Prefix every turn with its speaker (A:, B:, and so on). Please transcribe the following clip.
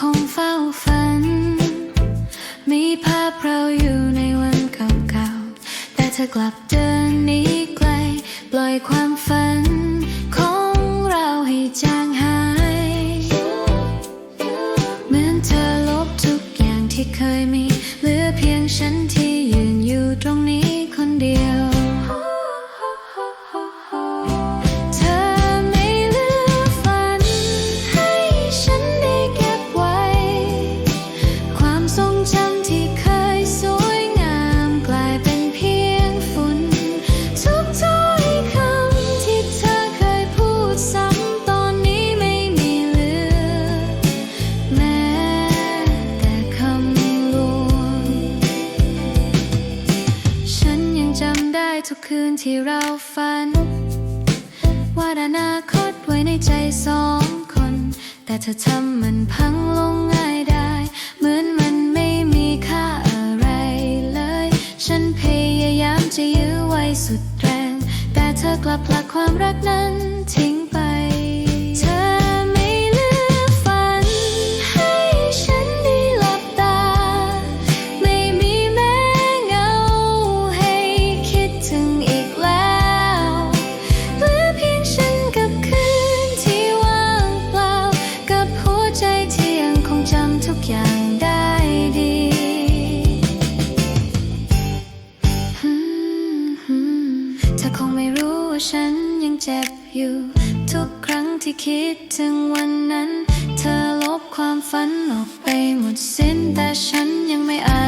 A: คมีภาพเราอยู่ในวันเก่าๆ แต่เธอกลับเดินหนีไกล ปล่อยความฝันของเราให้จาง ได้ทุกคืนที่เราฝันวาดอนาคตไว้ในใจสองคน แต่เธอทำมันพังลงง่ายได้ เหมือนมันไม่มีค่าอะไรเลย ฉันพยายามจะยื้อไว้สุดแรง แต่เธอกลับผลักความรักนั้นทิ้ ทุกอย่างได้ดี เธอคงไม่รู้ว่าฉันยังเจ็บอยู่ ทุกครั้งที่คิดถึงวันนั้น เธอลบความฝันออกไปหมดสิ้นแต่ฉันยังไม่อาจ